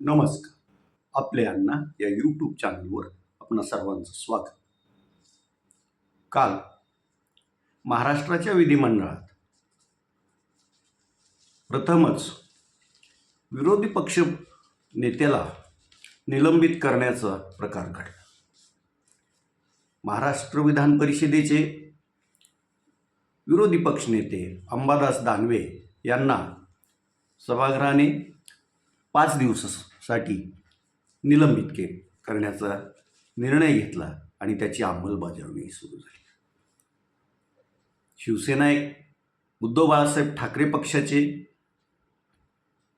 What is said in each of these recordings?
नमस्कार. आपले अण्णा या यूट्यूब चॅनलवर आपणा सर्वांचं स्वागत. काल महाराष्ट्राच्या विधिमंडळात प्रथमच विरोधी पक्ष नेत्याला निलंबित करण्याचा प्रकार घडला. महाराष्ट्र विधान परिषदेचे विरोधी पक्षनेते अंबादास दानवे यांना सभागृहाने पाच साठी निलंबित के करण्याचा निर्णय घेतला आणि त्याची अंमलबजावणी सुरू झाली. शिवसेना एक उद्धव बाळासाहेब ठाकरे पक्षाचे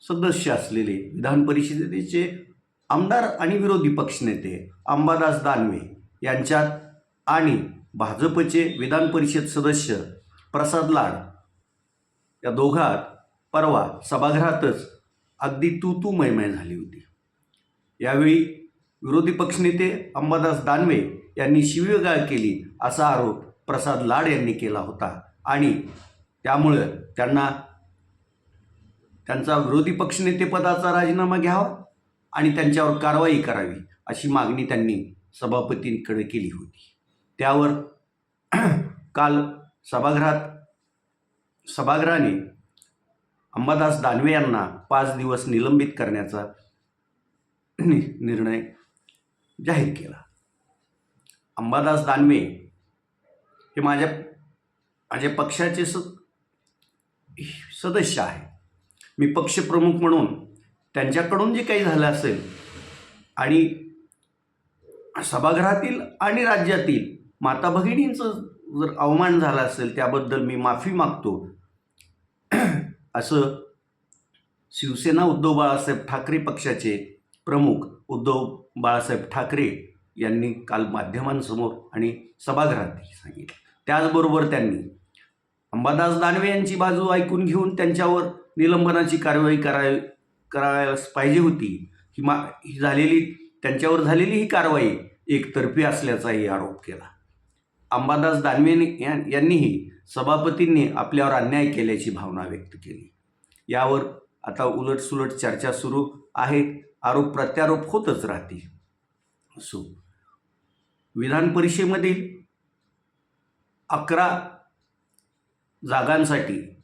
सदस्य असलेले विधान परिषदेचे आमदार आणि विरोधी पक्षनेते अंबादास दानवे यांच्यात आणि भाजपचे विधान परिषद सदस्य प्रसाद लाड या दोघात परवा सभागृहातच अगदी तू तू मैमय झाली होती. यावेळी विरोधी पक्षनेते अंबादास दानवे यांनी शिवीगाळ केली असा आरोप प्रसाद लाड यांनी केला होता आणि त्यामुळं त्यांना त्यांचा विरोधी पक्षनेतेपदाचा राजीनामा घ्यावा आणि त्यांच्यावर कारवाई करावी अशी मागणी त्यांनी सभापतींकडे केली होती. त्यावर काल सभागृहात सभागृहाने अंबादास दानवे यांना पाच दिवस निलंबित करण्याचा नि निर्णय जाहीर केला. अंबादास दानवे हे माझ्या माझ्या पक्षाचे स सदस्य आहे मी पक्षप्रमुख म्हणून त्यांच्याकडून जे काही झालं असेल आणि सभागृहातील आणि राज्यातील माता भगिनींचं जर अवमान झाला असेल त्याबद्दल मी माफी मागतो. असं शिवसेना उद्धव बाळासाहेब ठाकरे पक्षाचे प्रमुख उद्धव बाळासाहेब ठाकरे यांनी काल माध्यमांसमोर आणि सभागृहात सांगितलं. त्याचबरोबर त्यांनी अंबादास दानवे यांची बाजू ऐकून घेऊन त्यांच्यावर निलंबनाची कारवाई करावी करायला पाहिजे होती. ही मा ही झालेली त्यांच्यावर झालेली ही कारवाई एकतर्फी असल्याचाही आरोप केला. अंबादास दानवे या यांनीही सभापतींनी आपल्यावर अन्याय केल्याची भावना व्यक्त केली. यावर आता उलटसुलट चर्चा सुरू आहे. आरोप प्रत्यारोप होतच राहतील. सो विधान परिषदेमधील अकरा जागांसाठी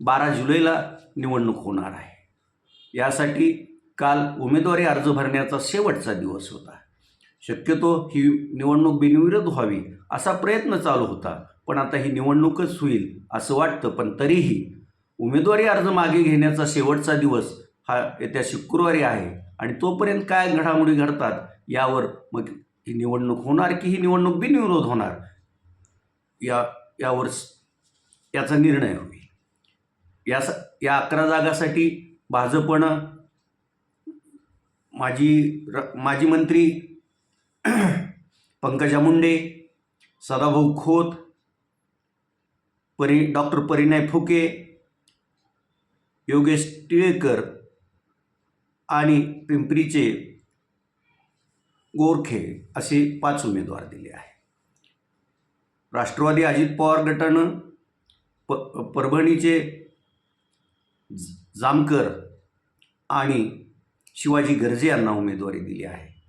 बारा जुलैला निवडणूक होणार आहे. यासाठी काल उमेदवारी अर्ज भरण्याचा शेवटचा दिवस होता. शक्यतो ही निवडणूक बिनविरोध व्हावी असा प्रयत्न चालू होता. पण आता ही निवडणूकच होईल असं वाटतं. पण तरीही उमेदवारी अर्ज मागे घेण्याचा शेवटचा दिवस हा येत्या शुक्रवारी आहे. आणि तोपर्यंत काय घडामोडी घडतात यावर मग ही निवडणूक होणार की ही निवडणूक बिनविरोध होणार? या यावर याचा निर्णय होईल. या या अकरा जागासाठी भाजपनं माजी र माजी मंत्री पंकजा मुंडे सदाभाऊ खोत परि डॉक्टर परिणय फुके योगेश टिळेकर आणि पिंपरीचे गोरखे असे पाच उमेदवार दिले आहे राष्ट्रवादी अजित पवार गटानं प परभणीचे जामकर आणि शिवाजी गर्जे यांना उमेदवारी दिली आहे.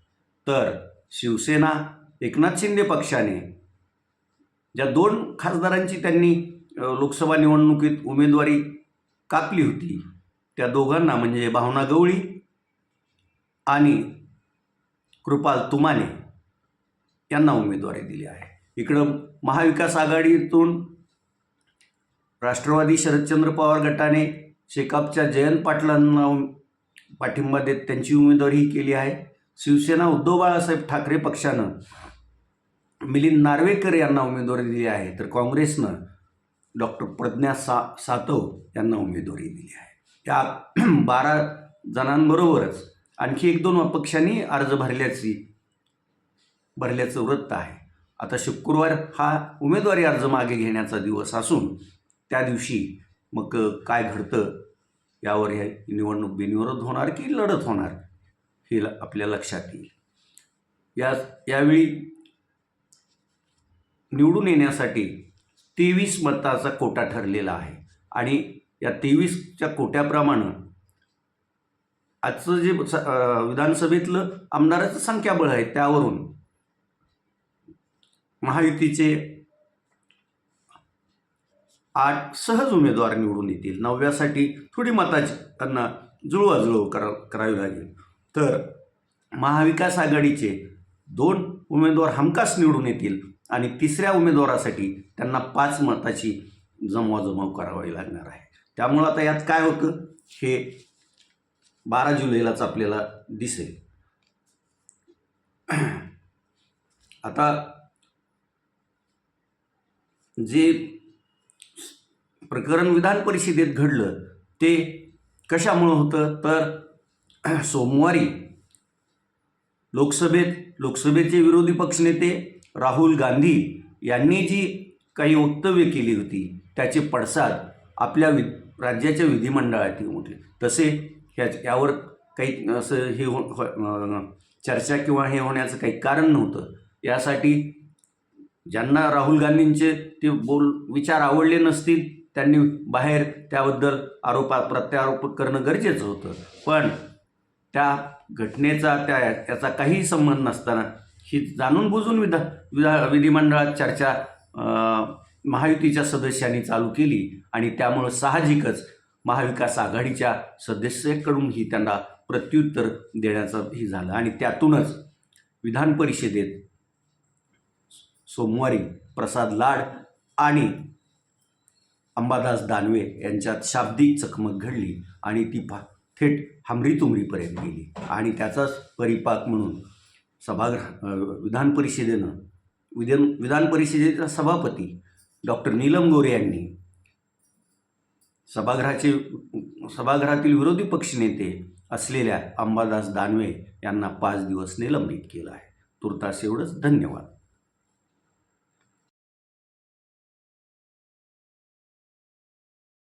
तर शिवसेना एकनाथ शिंदे पक्षाने ज्या दोन खासदारांची त्यांनी लोकसभा निवडणुकीत उमेदवारी कापली होती त्या दोघांना म्हणजे भावना गवळी आणि कृपाल तुमाने यांना उमेदवारी दिली आहे. इकडं महाविकास आघाडीतून राष्ट्रवादी शरदचंद्र पवार गटाने शेकापच्या जयंत पाटलांना पाठिंबा देत त्यांची उमेदवारीही केली आहे. शिवसेना उद्धव बाळासाहेब ठाकरे पक्षानं मिलिंद नार्वेकर यांना उमेदवारी दिली आहे तर काँग्रेसनं डॉक्टर प्रज्ञा सा सातव यांना उमेदवारी दिली आहे. त्या बारा जणांबरोबरच आणखी एक दोन अपक्षांनी अर्ज भरल्याची भरल्याचं वृत्त आहे. आता शुक्रवार हा उमेदवारी अर्ज मागे घेण्याचा दिवस असून त्या दिवशी मग काय घडतं यावर हे निवडणूक बिनविरोध होणार की लढत होणार? हे ल- आपल्या लक्षात येईल. या यावेळी निवडून येण्यासाठी तेवीस मताचा कोटा ठरलेला आहे. आणि या तेवीसच्या कोट्याप्रमाणे आजचं जे स- विधानसभेतलं आमदाराचं संख्याबळ आहे त्यावरून महायुतीचे आठ सहज उमेदवार निवडून येतील. नवव्यासाठी थोडी मताची त्यांना जुळवाजुळव करा करावी लागेल. तर महाविकास आघाडीचे दोन उमेदवार हमखास निवडून येतील आणि तिसऱ्या उमेदवारासाठी त्यांना पाच मताची जमवाजमाव करावी लागणार आहे. त्यामुळं आता यात काय होतं? हे बारा जुलैलाच आपल्याला दिसेल. आता जे प्रकरण विधान परिषदेत घडलं ते कशामुळं होतं? तर सोमवारी लोकसभेत लोकसभेचे विरोधी पक्षनेते राहुल गांधी यांनी जी काही वक्तव्य केली होती त्याचे पडसाद आपल्या वि राज्याच्या विधिमंडळात उमटले. तसे ह्या यावर काही असं हे हो हो- चर्चा किंवा हे होण्याचं काही कारण नव्हतं. यासाठी ज्यांना राहुल गांधींचे ते बोल विचार आवडले नसतील त्यांनी बाहेर त्याबद्दल आरोप प्रत्यारोप करणं गरजेचं होतं. पण त्या घटनेचा त्या त्याचा काही संबंध नसताना ही जाणून बुजून विधा विधा विधिमंडळात चर्चा महायुतीच्या सदस्यांनी चालू केली आणि त्यामुळं साहजिकच महाविकास आघाडीच्या सदस्याकडूनही त्यांना प्रत्युत्तर देण्याचं ही झालं. आणि त्यातूनच विधान परिषदेत सोमवारी प्रसाद लाड आणि अंबादास दानवे यांच्यात शाब्दिक चकमक घडली आणि ती फा थेट हमरीतुमरीपर्यंत गेली. आणि त्याचाच परिपाक म्हणून सभागृह विधान परिषदेनं विधान विधान परिषदेचा सभापती डॉक्टर नीलम गोरे यांनी सभागृहाचे सभागृहातील विरोधी पक्षनेते असलेल्या अंबादास दानवे यांना पाच दिवस निलंबित केलं आहे. तुर्तास एवढंच. धन्यवाद.